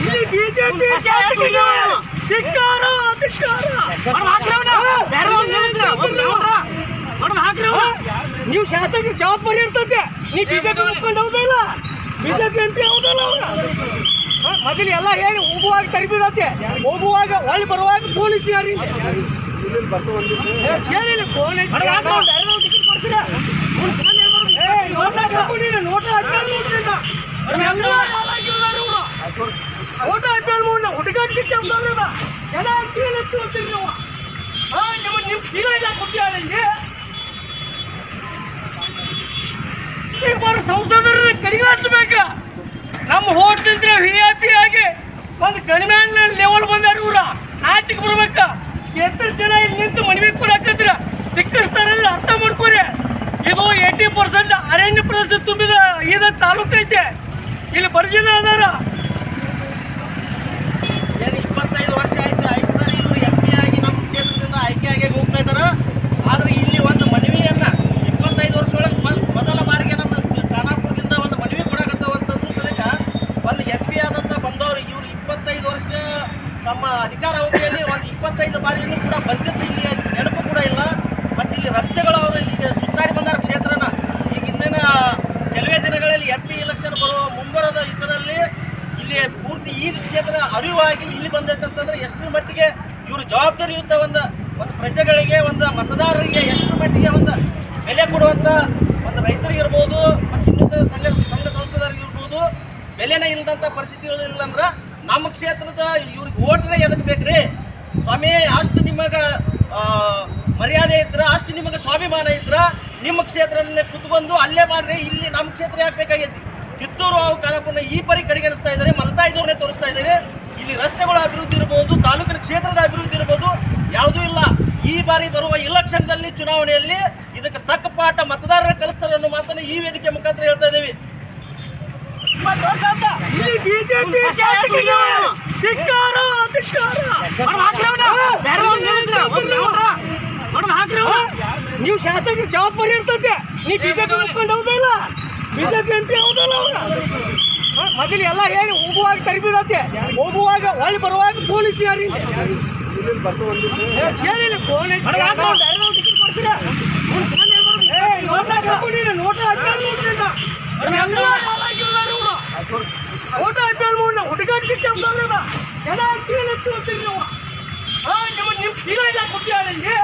ಇಲ್ಲಿ ಬಿಜೆಪಿ ಶಾಸಕರಿಗೆ ಧಿಕ್ಕಾರ ಧಿಕ್ಕಾರ? ನೀವು ಶಾಸಕರ ಜವಾಬ್ದಾರಿ ಇರ್ತದೆ ನೀ ಬಿಜೆಪಿ ಮುಖಂಡ ಹೌದಲ್ಲ ಬಿಜೆಪಿ ಎಂ ಪಿ ಹೌದಲ್ಲ ಅವ್ರ? ಮೊದಲು ಎಲ್ಲ ಹೇಳಿ ಹೋಗುವಾಗ ತರಿಬಿದತ್ತೆ ಹೋಗುವಾಗ ಒಳ್ಳೆ ಬರುವಾಗ ಫೋನ್ ಹೇಳಿಲ್ಲ ಫೋನ್ ನೋಟ ಜನ ಅಂತೀವಿ ಅಂತೀವಿ ನೀವು? ಹಾಂ ನಿಮ್ಮ ನಿಮ್ಮ ಸೀಲ ಇಲ್ಲ ಕೊಟ್ಟಿಯಾರ ಇಲ್ಲಿ. ಇಬ್ಬರು ಸಂಸದರನ್ನ ಕಡಿಗಾಡಿಸ್ಬೇಕ ನಮ್ಮ ಹೋಟ್ ತಿಂದ್ರೆ ವಿ ಐ ಪಿ ಆಗಿ ಒಂದು ಕಡಿಮೆ ಲೆವೆಲ್ ಬಂದಾರ ಇವ್ರ. ನಾಚಿಗೆ ಬರ್ಬೇಕ. ಎತ್ತರ ಜನ ಇಲ್ಲಿ ನಿಂತು ಮನವಿ ಕೊಡಕತ್ರ ತಿಕ್ಕಿಸ್ತಾರಲ್ಲ ಅರ್ಥ ಮಾಡ್ಕೊರಿ. ಇದು ಏಯ್ಟಿ ಪರ್ಸೆಂಟ್ ಅರಣ್ಯ ಪ್ರದೇಶ ತುಂಬಿದ ಇದು ತಾಲೂಕು ಐತೆ ಇಲ್ಲಿ ಬಡ ಜನ ಅದಾರ ಏನು ಇಪ್ಪತ್ತೈದು ವರ್ಷ ಆಯ್ತು ಐದು ಸರಿ ಇವರು ಎಂ ಪಿ ಆಗಿ ನಮ್ಮ ಕ್ಷೇತ್ರದಿಂದ ಆಯ್ಕೆ ಆಗಿ ಹೋಗ್ತಾ ಇದ್ದಾರೆ ಆದ್ರೆ ಇಲ್ಲಿ ಒಂದು ಮನವಿಯನ್ನ ಇಪ್ಪತ್ತೈದು ವರ್ಷ ಒಳಗೆ ಮೊದಲ ಬಾರಿಗೆ ನಮ್ಮ ಖಾನಾಪುರದಿಂದ ಒಂದು ಮನವಿ ಕೊಡಕತ್ತವಂತಂದ್ರು ಸಹಿತ ಒಂದು ಎಂ ಪಿ ಆದಂತ ಬಂದವರು ಇವರು ಇಪ್ಪತ್ತೈದು ವರ್ಷ ತಮ್ಮ ಅಧಿಕಾರ ಅವಧಿಯಲ್ಲಿ ಒಂದು ಇಪ್ಪತ್ತೈದು ಬಾರಿಯನ್ನು ಕೂಡ ಬಂದಿದ್ದು ಇಲ್ಲಿ ನೆನಪು ಕೂಡ ಇಲ್ಲ. ಮತ್ತು ಇಲ್ಲಿ ರಸ್ತೆಗಳು ಅವರು ಈಗ ಸುತ್ತಾಡಿ ಬಂದಾರ ಕ್ಷೇತ್ರನ. ಈಗ ಇನ್ನೇನು ಕೆಲವೇ ದಿನಗಳಲ್ಲಿ ಎಂ ಪಿ ಇಲೆಕ್ಷನ್ ಬರುವ ಮುಂಬರದ ಇದರಲ್ಲಿ ಇಲ್ಲಿ ಪೂರ್ತಿ ಈ ಕ್ಷೇತ್ರ ಅರಿವಾಗಿ ಇಲ್ಲಿ ಬಂದೈತಂತಂದ್ರೆ ಎಷ್ಟು ಮಟ್ಟಿಗೆ ಇವರು ಜವಾಬ್ದಾರಿಯುತ ಒಂದು ಒಂದು ಪ್ರಜೆಗಳಿಗೆ, ಒಂದು ಮತದಾರರಿಗೆ ಎಷ್ಟು ಮಟ್ಟಿಗೆ ಒಂದು ಬೆಲೆ ಕೊಡುವಂತ ಒಂದು ರೈತರಿಗಿರ್ಬೋದು ಮತ್ತು ಇನ್ನಿತರ ಸಂಘ ಸಂಘ ಸಂಸ್ಥೆದವ್ರಿಗೆ ಇರ್ಬೋದು, ಬೆಲೆನೇ ಇಲ್ಲದಂತ ಪರಿಸ್ಥಿತಿಗಳು ಇಲ್ಲಂದ್ರ ನಮ್ಮ ಕ್ಷೇತ್ರದ ಇವ್ರಿಗೆ ಓಟ್ರೆ ಎದಕ್ ಬೇಕ್ರಿ? ಸ್ವಾಮಿ, ಅಷ್ಟು ನಿಮಗೆ ಮರ್ಯಾದೆ ಇದ್ರ, ಅಷ್ಟು ನಿಮಗೆ ಸ್ವಾಭಿಮಾನ ಇದ್ರ, ನಿಮ್ಮ ಕ್ಷೇತ್ರದಲ್ಲೇ ಕುತ್ಕೊಂಡು ಅಲ್ಲೇ ಮಾಡ್ರಿ, ಇಲ್ಲಿ ನಮ್ಮ ಕ್ಷೇತ್ರ ಯಾಕೆ ಬೇಕಾಗೈತಿ? ಕಿತ್ತೂರು ಹಾವು ಕಾಲಪುರನ ಈ ಪರಿ ಕಡೆಗಣಿಸ್ತಾ ಇದ್ದಾರೆ, ಮಲ್ತಾಯಿದವ್ರನ್ನೇ ತೋರಿಸ್ತಾ ಇದ್ದಾರೆ. ಇಲ್ಲಿ ರಸ್ತೆಗಳ ಅಭಿವೃದ್ಧಿ ಇರ್ಬೋದು, ತಾಲೂಕಿನ ಕ್ಷೇತ್ರದ ಅಭಿವೃದ್ಧಿ ಇರ್ಬೋದು, ಯಾವುದೂ ಇಲ್ಲ. ಈ ಬಾರಿ ಬರುವ ಇಲೆಕ್ಷನ್ದಲ್ಲಿ ಚುನಾವಣೆಯಲ್ಲಿ ಇದಕ್ಕೆ ತಕ್ಕ ಪಾಠ ಮತದಾರರ ಕಲಿಸ್ತಾರೆ ಅನ್ನೋ ಮಾತನ್ನು ಈ ವೇದಿಕೆ ಮುಖಾಂತರ ಹೇಳ್ತಾ ಇದ್ದೀವಿ. ಇಲ್ಲಿ ಬಿಜೆಪಿ ಶಾಸಕರಿಗೆ ಧಿಕ್ಕಾರ ಧಿಕ್ಕಾರ? ನೀವು ಶಾಸಕರ ಜವಾಬ್ದಾರಿ ಇರ್ತದೆ ನೀ ಬಿಜೆಪಿ ಮುಖಂಡ ಹೌದಲ್ಲ ಬಿಜೆಪಿ ಎಂ ಪಿ ಹೌದಲ್ಲ ಅವ್ರ? ಮೊದಲು ಎಲ್ಲ ಹೇಳಿ ಹೋಗುವಾಗ ತರಬಿದತ್ತೆ ಹೋಗುವಾಗ ಒಳ್ಳೆ ಬರುವಾಗ ಫೋನ್ ಹಚ್ಚಿ ಯಾರಿಗೆ ಹೇಳಿಲ್ಲ ಫೋನ್ ನೋಟ ಹಾಕ್ಬೇಡ ಓಟ ಅಲ್ಲದ ಜನ ಅಂತೀವಿ ಅಂತೀವಿ ನೀವು ಹಾ ನಿಮ್ಮ ನಿಮ್ಮ ಸೀಲ ಇಲ್ಲ ಕೊಟ್ಟಿಯಾರ ಇಲ್ಲಿ